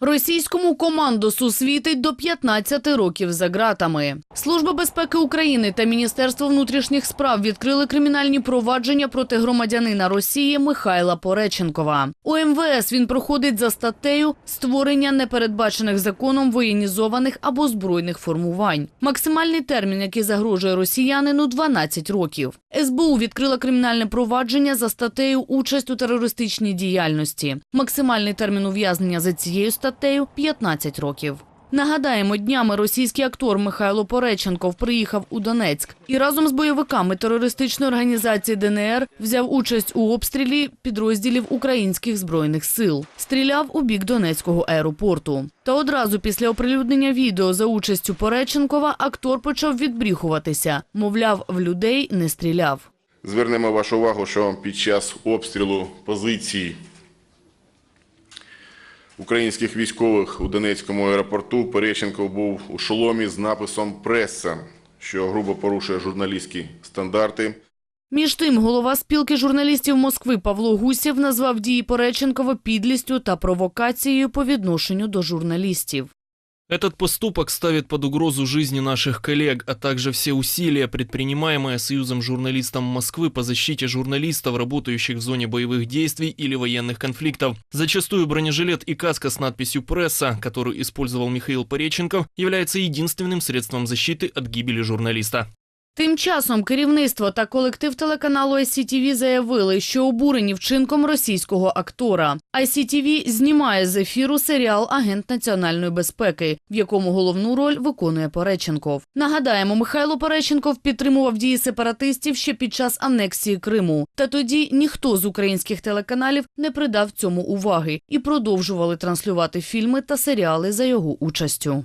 Російському командосу світить до 15 років за ґратами. Служба безпеки України та Міністерство внутрішніх справ відкрили кримінальні провадження проти громадянина Росії Михайла Пореченкова. У МВС він проходить за статтею створення непередбачених законом воєнізованих або збройних формувань. Максимальний термін, який загрожує росіянину, 12 років. СБУ відкрила кримінальне провадження за статтею участь у терористичній діяльності. Максимальний термін ув'язнення за цією статтею 15 років. Нагадаємо, днями російський актор Михайло Пореченков приїхав у Донецьк і разом з бойовиками терористичної організації ДНР взяв участь у обстрілі підрозділів українських збройних сил. Стріляв у бік Донецького аеропорту. Та одразу після оприлюднення відео за участю Пореченкова актор почав відбріхуватися. Мовляв, в людей не стріляв. Звернемо вашу увагу, що під час обстрілу позицій українських військових у Донецькому аеропорту Переченко був у шоломі з написом Преса, що грубо порушує журналістські стандарти. Між тим, голова спілки журналістів Москви Павло Гусєв назвав дії Пореченкова підлістю та провокацією по відношенню до журналістів. Этот поступок ставит под угрозу жизни наших коллег, а также все усилия, предпринимаемые Союзом журналистов Москвы по защите журналистов, работающих в зоне боевых действий или военных конфликтов. Зачастую бронежилет и каска с надписью «Пресса», которую использовал Михаил Пореченков, является единственным средством защиты от гибели журналиста. Тим часом керівництво та колектив телеканалу ICTV заявили, що обурені вчинком російського актора. ICTV знімає з ефіру серіал Агент національної безпеки, в якому головну роль виконує Пореченков. Нагадаємо, Михайло Пореченков підтримував дії сепаратистів ще під час анексії Криму. Та тоді ніхто з українських телеканалів не придав цьому уваги і продовжували транслювати фільми та серіали за його участю.